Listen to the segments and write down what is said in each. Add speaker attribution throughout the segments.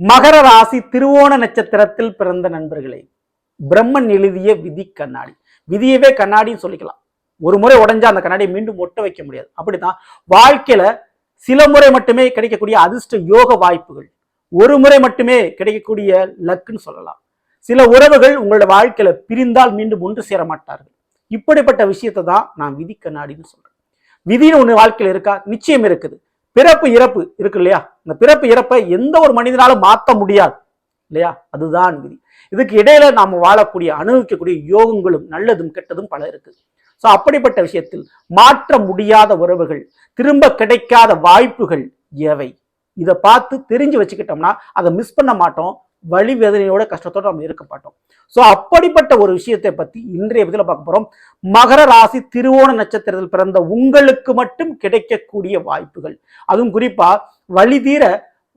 Speaker 1: மகர ராசி திருவோண நட்சத்திரத்தில் பிறந்த நண்பர்களே பிரம்மன் எழுதிய விதி கண்ணாடி. விதியவே கண்ணாடின்னு சொல்லிக்கலாம். ஒரு முறை உடஞ்சா அந்த கண்ணாடியை மீண்டும் ஒட்ட வைக்க முடியாது. அப்படித்தான் வாழ்க்கையில சில முறை மட்டுமே கிடைக்கக்கூடிய அதிர்ஷ்ட யோக வாய்ப்புகள் ஒரு முறை மட்டுமே கிடைக்கக்கூடிய லக்குன்னு சொல்லலாம். சில உறவுகள் உங்களோட வாழ்க்கையில பிரிந்தால் மீண்டும் ஒன்று சேர மாட்டார்கள். இப்படிப்பட்ட விஷயத்தை தான் நான் விதி கண்ணாடின்னு சொல்றேன். விதின்னு ஒன்று வாழ்க்கையில் இருக்கா? நிச்சயம் இருக்குது. பிறப்பு இறப்பு இருக்கு இல்லையா? இந்த பிறப்பு இறப்பை எந்த ஒரு மனிதனாலும் மாற்ற முடியாது இல்லையா? அதுதான் விதி. இதுக்கு இடையில நாம் வாழக்கூடிய அனுபவிக்கக்கூடிய யோகங்களும் நல்லதும் கெட்டதும் பல இருக்கு. ஸோ அப்படிப்பட்ட விஷயத்தில் மாற்ற முடியாத உறவுகள் திரும்ப கிடைக்காத வாய்ப்புகள் எவை? இதை பார்த்து தெரிஞ்சு வச்சுக்கிட்டோம்னா அதை மிஸ் பண்ண மாட்டோம். வழி வேதனையோட கஷ்டத்தோட நம்ம இருக்க மாட்டோம். ஸோ அப்படிப்பட்ட ஒரு விஷயத்தை பற்றி இன்றைய பதில பார்க்க போகிறோம் மகர ராசி திருவோண நட்சத்திரத்தில் பிறந்த உங்களுக்கு மட்டும் கிடைக்கக்கூடிய வாய்ப்புகள். அதுவும் குறிப்பாக வழி தீர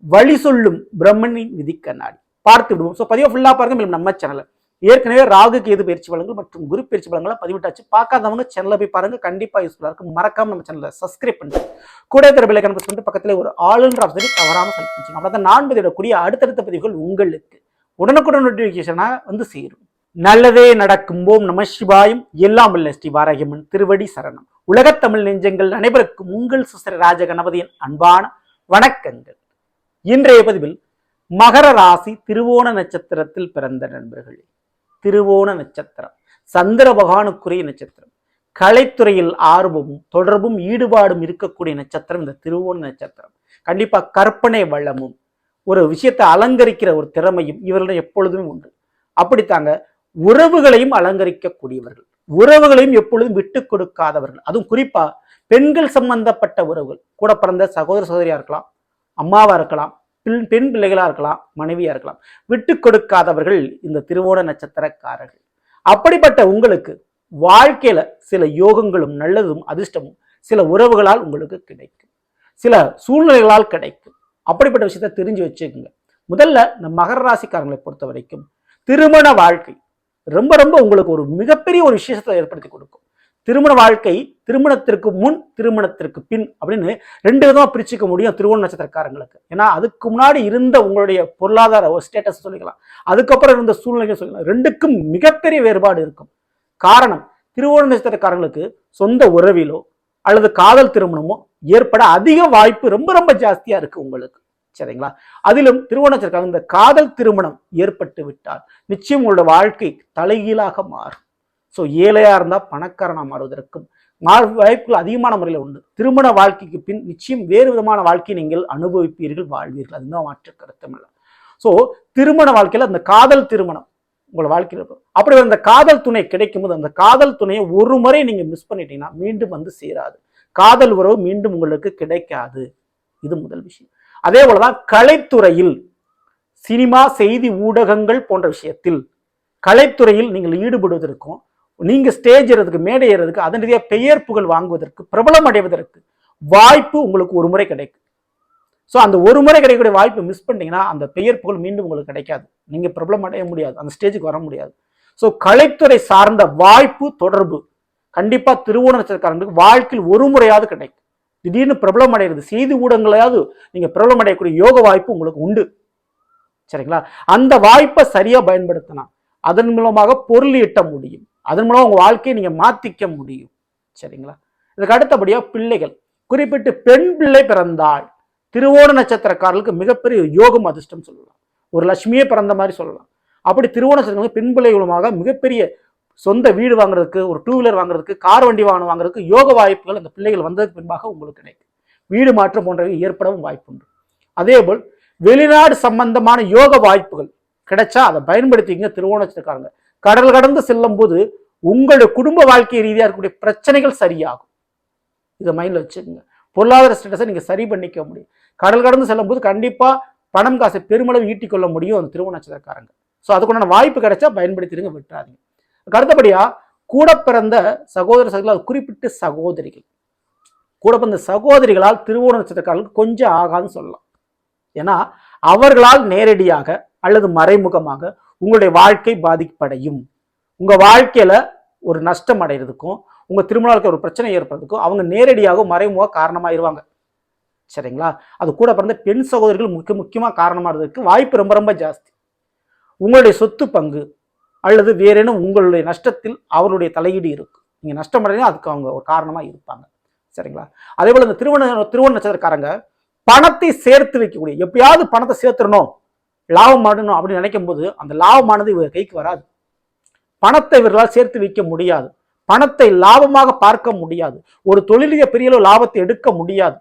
Speaker 1: வழி சொல்லும் பிரம்மனின் விதி கண்ணாடி பார்த்து விடுவோம். ஸோ பதிவு ஃபுல்லாக பாருங்க. மேலும் நம்ம சேனலை ஏற்கனவே ராகு கேது பயிற்சி பலன்கள் மற்றும் குரு பயிற்சி பலன்களை பதிவிட்டாச்சு. பார்க்காதவங்க சேனலை போய் பாருங்க. கண்டிப்பா யூஸ்ஃபுல்லா இருக்கும். மறக்காம நம்ம சேனலை சப்ஸ்கிரைப் பண்ணுங்க. கூட இருக்கிற பெல்லை பண்ணிட்டு பக்கத்துல ஒரு ஆளுன்ற ஆப்ஷனை தவறாம செலக்ட் பண்ணிச்சுங்க அவ்வளோதான் நான் பதிவிடக்கூடிய அடுத்தடுத்த பதிவுகள் உங்களுக்கு உடனுக்குடன் நோட்டிஃபிகேஷனா வந்து சேரும். நல்லதே நடக்கும். ஓம் நம சிவாயும். எல்லாம் உள்ள ஸ்ரீ வாராகியம்மன் திருவடி சரணம். உலகத்தமிழ் நெஞ்சங்கள் அனைவருக்கும் உங்கள் சுசர ராஜ கணபதியின் அன்பான வணக்கங்கள். இன்றைய பதிவில் மகர ராசி திருவோண நட்சத்திரத்தில் பிறந்த நண்பர்களே. திருவோண நட்சத்திரம் சந்திர பகவானுக்குரிய நட்சத்திரம் கலைத்துறையில் ஆர்வமும் தொடர்பும் ஈடுபாடும் இருக்கக்கூடிய நட்சத்திரம் இந்த திருவோண நட்சத்திரம். கண்டிப்பா கற்பனை வளமும் ஒரு விஷயத்தை அலங்கரிக்கிற ஒரு திறமையும் இவர்களிடம் எப்பொழுதுமே உண்டு. அப்படித்தாங்க உறவுகளையும் அலங்கரிக்கக்கூடியவர்கள் உறவுகளையும் எப்பொழுதும் விட்டு கொடுக்காதவர்கள். அதுவும் குறிப்பா பெண்கள் சம்பந்தப்பட்ட உறவுகள் கூட பிறந்த சகோதர சகோதரியா இருக்கலாம் அம்மாவா இருக்கலாம் பெண் பெண் பிள்ளைகளாக இருக்கலாம் மனைவியாக இருக்கலாம். விட்டு கொடுக்காதவர்கள் இந்த திருவோண நட்சத்திரக்காரர்கள். அப்படிப்பட்ட உங்களுக்கு வாழ்க்கையில் சில யோகங்களும் நல்லதும் அதிர்ஷ்டமும் சில உறவுகளால் உங்களுக்கு கிடைக்கும். சில சூழ்நிலைகளால் கிடைக்கும். அப்படிப்பட்ட விஷயத்தை தெரிஞ்சு வச்சுக்கோங்க. முதல்ல இந்த மகர ராசிக்காரங்களை பொறுத்த வரைக்கும் திருமண வாழ்க்கை ரொம்ப ரொம்ப உங்களுக்கு ஒரு மிகப்பெரிய ஒரு விசேஷத்தை ஏற்படுத்தி கொடுக்கும். திருமண வாழ்க்கை திருமணத்திற்கு முன் திருமணத்திற்கு பின் அப்படின்னு ரெண்டு விதமாக பிரிச்சுக்க முடியும் திருவோண நட்சத்திரக்காரங்களுக்கு. ஏன்னா அதுக்கு முன்னாடி இருந்த உங்களுடைய பொருளாதார ஒரு ஸ்டேட்டஸ் சொல்லிக்கலாம். அதுக்கப்புறம் இருந்த சூழ்நிலைகள் சொல்லிக்கலாம். ரெண்டுக்கும் மிகப்பெரிய வேறுபாடு இருக்கும். காரணம் திருவோண நட்சத்திரக்காரங்களுக்கு சொந்த உறவிலோ அல்லது காதல் திருமணமோ ஏற்பட அதிக வாய்ப்பு ரொம்ப ரொம்ப ஜாஸ்தியாக இருக்குது உங்களுக்கு. சரிங்களா? அதிலும் திருவோண இந்த காதல் திருமணம் ஏற்பட்டு விட்டால் நிச்சயம் உங்களோட வாழ்க்கை தலைகீழாக மாறும். ஸோ ஏழையாக இருந்தால் பணக்காரனாக மாறுவதற்கும் வாய்ப்புகள் அதிகமான முறையில் உண்டு. திருமண வாழ்க்கைக்கு பின் நிச்சயம் வேறு விதமான வாழ்க்கையை நீங்கள் அனுபவிப்பீர்கள் வாழ்வீர்கள். அதுதான் மாற்று கருத்தம் இல்லை. ஸோ திருமண வாழ்க்கையில் அந்த காதல் திருமணம் உங்களை வாழ்க்கையில் இருக்கும். அப்படி அந்த காதல் துணை கிடைக்கும் போது அந்த காதல் துணையை ஒரு முறை நீங்கள் மிஸ் பண்ணிட்டீங்கன்னா மீண்டும் வந்து சேராது. காதல் உறவு மீண்டும் உங்களுக்கு கிடைக்காது. இது முதல் விஷயம். அதே போலதான் கலைத்துறையில் சினிமா செய்தி ஊடகங்கள் போன்ற விஷயத்தில் கலைத்துறையில் நீங்கள் ஈடுபடுவதற்கும் நீங்கள் ஸ்டேஜ் ஏறதுக்கு மேடை ஏறதுக்கு அதன் ரீதியாக பெயர் புகழ் வாங்குவதற்கு பிரபலம் அடைவதற்கு வாய்ப்பு உங்களுக்கு ஒரு முறை கிடைக்கும். ஸோ அந்த ஒரு முறை கிடைக்கக்கூடிய வாய்ப்பு மிஸ் பண்ணிங்கன்னா அந்த பெயர் புகழ் மீண்டும் உங்களுக்கு கிடைக்காது. நீங்கள் பிரபலம் அடைய முடியாது. அந்த ஸ்டேஜுக்கு வர முடியாது. ஸோ கலைத்துறை சார்ந்த வாய்ப்பு தொடர்பு கண்டிப்பாக திருவோண நட்சத்திரக்காரங்களுக்கு வாழ்க்கையில் ஒரு முறையாவது கிடைக்கும். திடீர்னு பிரபலம் அடைகிறது செய்தி ஊடகங்களையாவது நீங்கள் பிரபலம் அடையக்கூடிய யோக வாய்ப்பு உங்களுக்கு உண்டு. சரிங்களா? அந்த வாய்ப்பை சரியாக பயன்படுத்தினா அதன் மூலமாக பொருள் ஈட்ட முடியும். அதன் மூலம் உங்கள் வாழ்க்கையை நீங்கள் மாத்திக்க முடியும். சரிங்களா? இதுக்கு அடுத்தபடியாக பிள்ளைகள். குறிப்பிட்டு பெண் பிள்ளை பிறந்தால் திருவோண நட்சத்திரக்காரர்களுக்கு மிகப்பெரிய யோகம் அதிர்ஷ்டம் சொல்லலாம். ஒரு லட்சுமியே பிறந்த மாதிரி சொல்லலாம். அப்படி திருவோண நட்சத்திரம் பெண் பிள்ளை மூலமாக மிகப்பெரிய சொந்த வீடு வாங்குறதுக்கு ஒரு டூ வீலர் வாங்குறதுக்கு கார் வண்டி வாகனம் வாங்குறதுக்கு யோக வாய்ப்புகள் அந்த பிள்ளைகள் வந்ததுக்கு பின்பாக உங்களுக்கு கிடைக்கும். வீடு மாற்றம் போன்றவை ஏற்படவும் வாய்ப்புண்டு. அதேபோல் வெளிநாடு சம்பந்தமான யோக வாய்ப்புகள் கிடைச்சா அதை பயன்படுத்திங்க திருவோண நட்சத்திரக்காரங்க. கடல் கடந்து செல்லும் போது உங்களுடைய குடும்ப வாழ்க்கை ரீதியாக இருக்கக்கூடிய பிரச்சனைகள் சரியாகும். இதை மைண்டில் வச்சுக்கோங்க. பொருளாதார ஸ்டேட்டஸை நீங்கள் சரி பண்ணிக்க முடியும். கடல் கடந்து செல்லும் போது கண்டிப்பாக பணம் காசை பெருமளவு ஈட்டிக் கொள்ள முடியும் அந்த திருவோண நட்சத்திரக்காரங்க ஸோ அதுக்குண்டான வாய்ப்பு கிடைச்சா பயன்படுத்திடுங்க விட்டுறாதீங்க. அடுத்தபடியாக கூட பிறந்த சகோதர சகோதரி குறிப்பிட்ட சகோதரிகள். கூட பிறந்த சகோதரிகளால் திருவோண நட்சத்திரக்காரர்களுக்கு கொஞ்சம் ஆகாதுன்னு சொல்லலாம். ஏன்னா அவர்களால் நேரடியாக அல்லது மறைமுகமாக உங்களுடைய வாழ்க்கை பாதிப்படையும். உங்கள் வாழ்க்கையில் ஒரு நஷ்டம் அடைகிறதுக்கும் உங்கள் திருமணத்துக்கு ஒரு பிரச்சனை ஏற்படுறதுக்கும் அவங்க நேரடியாக மறைமுக காரணமாயிருவாங்க. சரிங்களா? அது கூட பிறந்த பெண் சகோதரிகள் முக்கிய முக்கியமாக காரணமாக இருந்ததுக்கு வாய்ப்பு ரொம்ப ரொம்ப ஜாஸ்தி. உங்களுடைய சொத்து பங்கு அல்லது வேறேனும் உங்களுடைய நஷ்டத்தில் அவருடைய தலையீடு இருக்கும் நீங்கள் நஷ்டம் அடைஞ்சா அதுக்கு அவங்க ஒரு காரணமாக இருப்பாங்க. சரிங்களா? அதே போல் இந்த திருவண்ண திருவண்ண நட்சத்திரக்காரங்க பணத்தை சேர்த்து வைக்கக்கூடிய எப்படியாவது பணத்தை சேர்த்துடணும். லாபம் அப்படின்னு நினைக்கும் போது அந்த லாபமானது இவர் கைக்கு வராது. பணத்தை இவர்களால் சேர்த்து வைக்க முடியாது. பணத்தை லாபமாக பார்க்க முடியாது. ஒரு தொழிலிய பெரிய அளவு லாபத்தை எடுக்க முடியாது.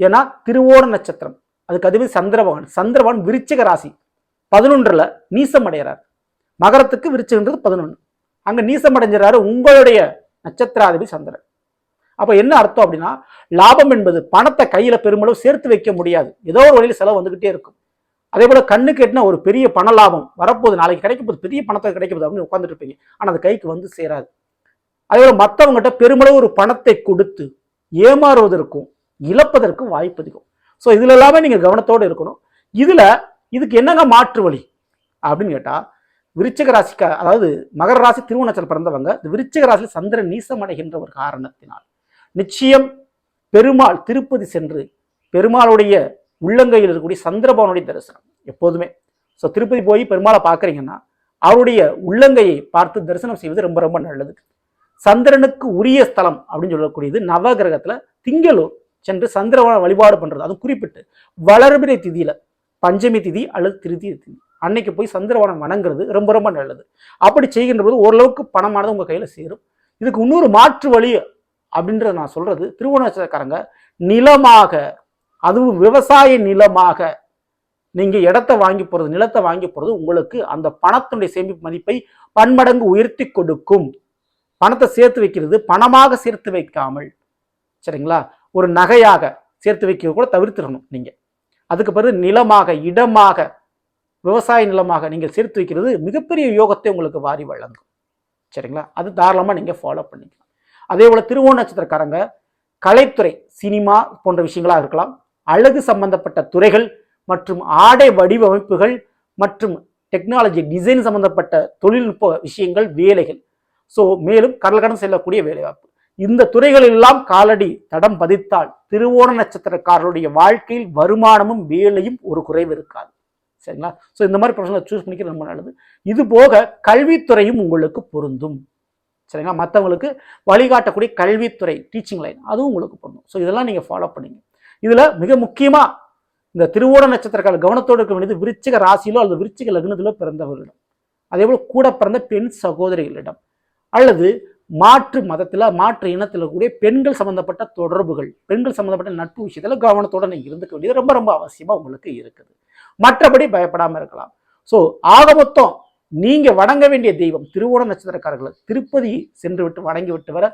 Speaker 1: ஏன்னா திருவோண நட்சத்திரம். அதுக்கு அதுவே சந்திரபவன் சந்திரபவன் விருச்சிக ராசி. பதினொன்றுல நீசம் அடைகிறார். மகரத்துக்கு விருச்சகன்றது பதினொன்று அங்க நீசம் அடைஞ்சிடறாரு உங்களுடைய நட்சத்திராதிபதி சந்திரன். அப்போ என்ன அர்த்தம் அப்படின்னா லாபம் என்பது பணத்தை கையில பெருமளவு சேர்த்து வைக்க முடியாது. ஏதோ ஒரு வழியில் செலவு வந்துகிட்டே இருக்கும். அதே போல் கண்ணுக்கு எட்டினா ஒரு பெரிய பண லாபம். வரப்போகுது நாளைக்கு கிடைக்க போகுது பெரிய பணத்தை கிடைக்க போகுது அப்படின்னு உட்காந்துட்டு இருப்பீங்க ஆனால் அது கைக்கு வந்து சேராது. அதே போல் மற்றவங்ககிட்ட பெருமளவு ஒரு பணத்தை கொடுத்து ஏமாறுவதற்கும் இழப்பதற்கும் வாய்ப்பு அதிகம். ஸோ இதில் எல்லாமே நீங்கள் கவனத்தோடு இருக்கணும். இதில் இதுக்கு என்னங்க மாற்று வழி? அப்படின்னு கேட்டால் விருச்சிக ராசிக்கா அதாவது மகர ராசி திருவண்ணாச்சல் பிறந்தவங்க இந்த விருச்சிக ராசியில் சந்திரன் நீசம் அடைகின்ற ஒரு காரணத்தினால் நிச்சயம் பெருமாள் திருப்பதி சென்று பெருமாளுடைய உள்ளங்கையில் இருக்கக்கூடிய சந்திரபவனுடைய தரிசனம் எப்போதுமே. ஸோ திருப்பதி போய் பெருமாளை பார்க்குறீங்கன்னா அவருடைய உள்ளங்கையை பார்த்து தரிசனம் செய்வது ரொம்ப ரொம்ப நல்லது. சந்திரனுக்கு உரிய ஸ்தலம் அப்படின்னு சொல்லக்கூடியது நவகிரகத்தில் திங்களூர் சென்று சந்திரவன வழிபாடு பண்ணுறது அதுவும் குறிப்பிட்டு வளர்பிறை திதியில் பஞ்சமி திதி அல்லது திருதி திதி. அன்னைக்கு போய் சந்திரவனம் வணங்குறது ரொம்ப ரொம்ப நல்லது. அப்படி செய்கின்ற போது ஓரளவுக்கு பணமானது உங்கள் கையில் சேரும். இதுக்கு இன்னொரு மாற்று வழி அப்படின்றத நான் சொல்கிறது திருவோணக்காரங்க நிலமாக அதுவும் விவசாய நிலமாக. நீங்கள் இடத்த வாங்கி போகிறது நிலத்தை வாங்கி போகிறது உங்களுக்கு அந்த பணத்தினுடைய சேமிப்பு மதிப்பை பன்மடங்கு உயர்த்தி கொடுக்கும். பணத்தை சேர்த்து வைக்கிறது பணமாக சேர்த்து வைக்காமல். சரிங்களா? ஒரு நகையாக சேர்த்து வைக்கிறது கூட தவிர்த்திடணும் நீங்கள் அதுக்கு பிறகு நிலமாக இடமாக விவசாய நிலமாக நீங்கள் சேர்த்து வைக்கிறது மிகப்பெரிய யோகத்தை உங்களுக்கு வாரி வழங்கும். சரிங்களா? அது தாராளமாக நீங்கள் ஃபாலோ பண்ணிக்கலாம். அதே போல் திருவோண நட்சத்திரக்காரங்க கலைத்துறை சினிமா போன்ற விஷயங்களாக இருக்கலாம். அழகு சம்பந்தப்பட்ட துறைகள் மற்றும் ஆடை வடிவமைப்புகள் மற்றும் டெக்னாலஜி டிசைன் சம்பந்தப்பட்ட தொழில்நுட்ப விஷயங்கள் வேலைகள். ஸோ மேலும் கடல் செல்லக்கூடிய வேலைவாய்ப்பு. இந்த துறைகள் எல்லாம் காலடி தடம் பதித்தால் திருவோண நட்சத்திரக்காரருடைய வாழ்க்கையில் வருமானமும் வேலையும் ஒரு குறைவு இருக்காது. சரிங்களா? ஸோ இந்த மாதிரி ப்ரொஃபஷனை சூஸ் பண்ணிக்கிறது ரொம்ப நல்லது. இது போக கல்வித்துறையும் உங்களுக்கு பொருந்தும். சரிங்களா? மற்றவங்களுக்கு வழிகாட்டக்கூடிய கல்வித்துறை டீச்சிங் லைன் அதுவும் உங்களுக்கு பொருந்தும். ஸோ இதெல்லாம் நீங்கள் ஃபாலோ பண்ணுங்க. இதில் மிக முக்கியமாக இந்த திருவோண நட்சத்திரக்கால கவனத்தோடு இருக்க வேண்டியது விருச்சிக ராசியிலோ அல்லது விருச்சிக லக்னத்திலோ பிறந்தவர்களிடம். அதே போல் கூட பிறந்த பெண் சகோதரிகளிடம். அல்லது மாற்று மதத்தில் மாற்று இனத்தில் கூடிய பெண்கள் சம்பந்தப்பட்ட தொடர்புகள் பெண்கள் சம்பந்தப்பட்ட நட்பு விஷயத்தில் கவனத்தோட நீங்கள் இருந்துக்க வேண்டியது ரொம்ப ரொம்ப அவசியமாக உங்களுக்கு இருக்குது. மற்றபடி பயப்படாமல் இருக்கலாம். ஸோ ஆக மொத்தம் நீங்கள் வணங்க வேண்டிய தெய்வம் திருவோண நட்சத்திரக்காரர்கள் திருப்பதி சென்று விட்டு வணங்கி விட்டு வர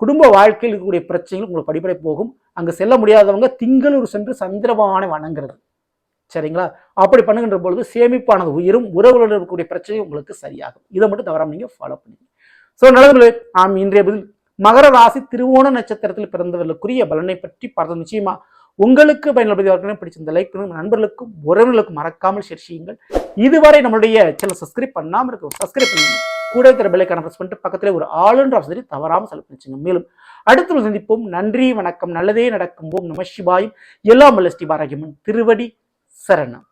Speaker 1: குடும்ப வாழ்க்கையில் இருக்கக்கூடிய பிரச்சனைகள் உங்களுக்கு படிப்படை போகும். அங்கே செல்ல முடியாதவங்க திங்களூர் சென்று சந்திரபகவானை வணங்குறது. சரிங்களா? அப்படி பண்ணுகின்ற பொழுது சேமிப்பானது உயிரும் உறவுகளில் இருக்கக்கூடிய பிரச்சனை உங்களுக்கு சரியாகும். இதை மட்டும் தவறாமல் நீங்கள் ஃபாலோ பண்ணுங்க ஸோ நல்லது ஆம் இன்றைய பதில் மகர ராசி திருவோண நட்சத்திரத்தில் பிறந்தவர்களுக்குரிய பலனை பற்றி பார்த்தது நிச்சயமா உங்களுக்கு பயனுள்ள பிடிச்சிருந்த லைக் பண்ணுங்க. நண்பர்களுக்கும் உறவினர்களுக்கும் மறக்காமல் ஷேர் செய்யுங்கள். இதுவரை நம்மளுடைய சேனல் சப்ஸ்கிரைப் பண்ணாமல் இருக்கும் சப்ஸ்கிரைப் பண்ணுங்க கூட இருக்கிற பெல்லைக்கான ப்ரெஸ் பண்ணிட்டு பக்கத்தில் ஒரு ஆளுன்ற வசதி தவறாமல் செலவு பண்ணிச்சுங்க மேலும் அடுத்து சந்திப்போம். நன்றி வணக்கம். நல்லதே நடக்கும். ஓம் நம சிவாயும். எல்லாம் வல்ல ஸ்ரீ பாராகியம்மன் திருவடி சரணம்.